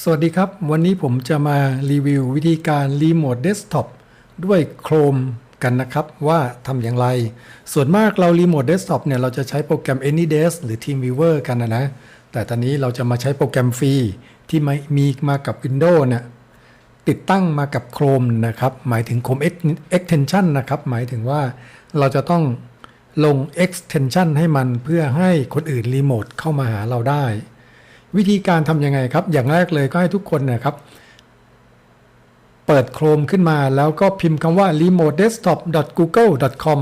สวัสดีครับ วันนี้ผมจะมารีวิววิธีการรีโมทเดสก์ท็อปด้วย Chrome กันนะครับ ว่าทำอย่างไร ส่วนมากเรารีโมทเดสก์ท็อปเนี่ย เราจะใช้โปรแกรม AnyDesk หรือ TeamViewer กันนะนะ แต่ตอนนี้เราจะมาใช้โปรแกรมฟรี ที่ม,มีมากับ Windows เนี่ยติดตั้งมากับ Chrome นะครับ หมายถึง Chrome Extension นะครับ หมายถึงว่าเราจะต้องลง extension ให้มันเพื่อให้คนอื่นรีโมทเข้ามาหาเราได้ วิธีการทำยังไงครับ อย่างแรกเลยก็ให้ทุกคนเนะครับ เปิด Chrome ขึ้นมาแล้วก็พิมพ์คำว่า remotedesktop.google.com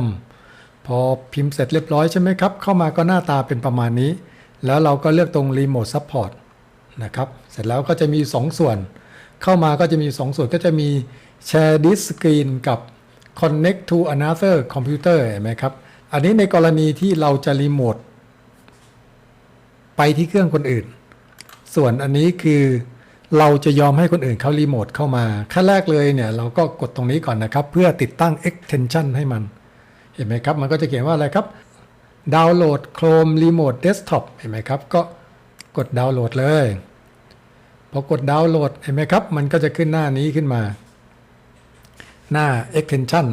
พอพิมพ์เสร็จเรียบร้อยใช่ไหมครับ เข้ามาก็หน้าตาเป็นประมาณนี้ แล้วเราก็เลือกตรง Remote Support นะครับ เสร็จแล้วก็จะมี 2 ส่วน เข้ามาก็จะมี 2 ส่วนก็จะมี Share This Screen กับ Connect to another computer เห็นไหมครับ อันนี้ในกรณีที่เราจะรีโมทไปที่เครื่องคนอื่น ส่วนอันนี้คือเราจะยอมให้คนอื่นเขารีโมทเข้ามาขั้นแรกเลยเนี่ยเราก็กดตรงนี้ก่อนนะครับ เพื่อติดตั้ง extension ให้มัน เห็นไหมครับ มันก็จะเขียนว่าอะไรครับ ดาวน์โหลด Chrome Remote Desktop เห็นไหมครับ ก็กดดาวน์โหลดเลย พอกดดาวน์โหลดเห็นไหมครับ มันก็จะขึ้นหน้านี้ขึ้นมา หน้า extension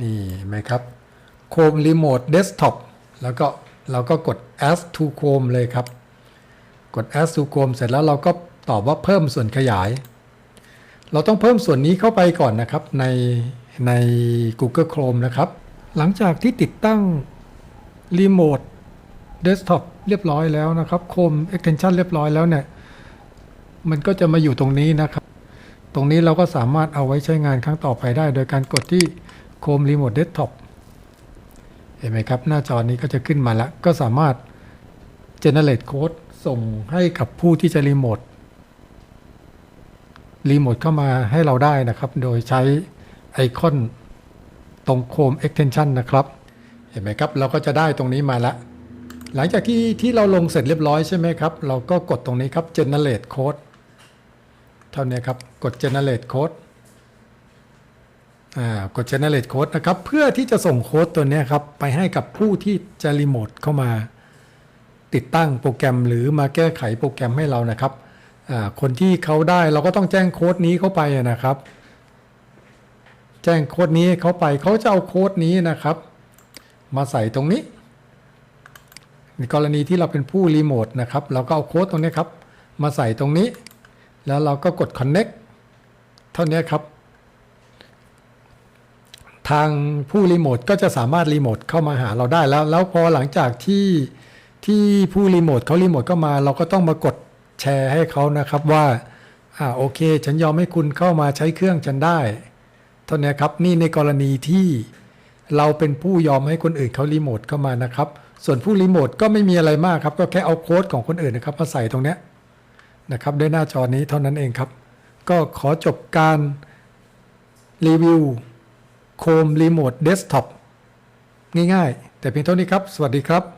นี่เห็นไหมครับ Chrome Remote Desktop แล้วก็เราก็กด add to Chrome เลยครับ กด add to Chrome เสร็จแล้วเราก็ตอบว่าเพิ่มส่วนขยาย เราต้องเพิ่มส่วนนี้เข้าไปก่อนนะครับในใน Google Chrome นะครับ หลังจากที่ติดตั้ง Remote Desktop เรียบร้อยแล้วนะครับ Chrome Extension เรียบร้อยแล้วเนี่ย มันก็จะมาอยู่ตรงนี้นะครับ ตรงนี้เราก็สามารถเอาไว้ใช้งานครั้งต่อไปได้ โดยการกดที่ Chrome Remote Desktop เห็นไหมครับ หน้าจอนี้ก็จะขึ้นมาแล้ว ก็สามารถ generate code ส่งให้กับผู้ที่จะรีโมทรีโมทเข้ามาให้เราได้นะครับ โดยใช้ไอคอนตรง Chrome Extension นะครับ เห็นไหมครับ เราก็จะได้ตรงนี้มาแล้วหลังจากที่ที่เราลงเสร็จเรียบร้อยใช่ไหมครับ เราก็กดตรงนี้ครับ generate code เท่านี้ครับ กด generate code อ่ากด generate code นะครับ เพื่อที่จะส่งโค้ดตัวนี้ครับ ไปให้กับผู้ที่จะรีโมทเข้ามา ติดตั้งโปรแกรมหรือมาแก้ไขโปรแกรมให้เรานะครับ คนที่เขาได้เราก็ต้องแจ้งโค้ดนี้เข้าไปนะครับ แจ้งโค้ดนี้เขาไปเขาจะเอาโค้ดนี้นะครับ มาใส่ตรงนี้ ในกรณีที่เราเป็นผู้รีโมทนะครับ เราก็เอาโค้ดตรงนี้ครับ มาใส่ตรงนี้ แล้วเราก็กด connect เท่านี้ครับทางผู้รีโมทก็จะสามารถรีโมทเข้ามาหาเราได้แล้ว แล้วพอหลังจากที่ ที่ผู้รีโมทเขารีโมทเข้ามา เราก็ต้องมากดแชร์ให้เขานะครับว่าอ่าโอเค ฉันยอมให้คุณเข้ามาใช้เครื่องฉันได้เท่านี้ครับนี่ในกรณีที่เราเป็นผู้ยอมให้คนอื่นเขารีโมทเข้ามานะครับ ส่วนผู้รีโมทก็ไม่มีอะไรมากครับ ก็แค่เอาโค้ดของคนอื่นนะครับมาใส่ตรงเนี้ยนะครับด้วยหน้าจอนี้เท่านั้นเองครับ ก็ขอจบการรีวิว Chrome Remote Desktop ง่ายๆ แต่เพียงเท่านี้ครับ สวัสดีครับ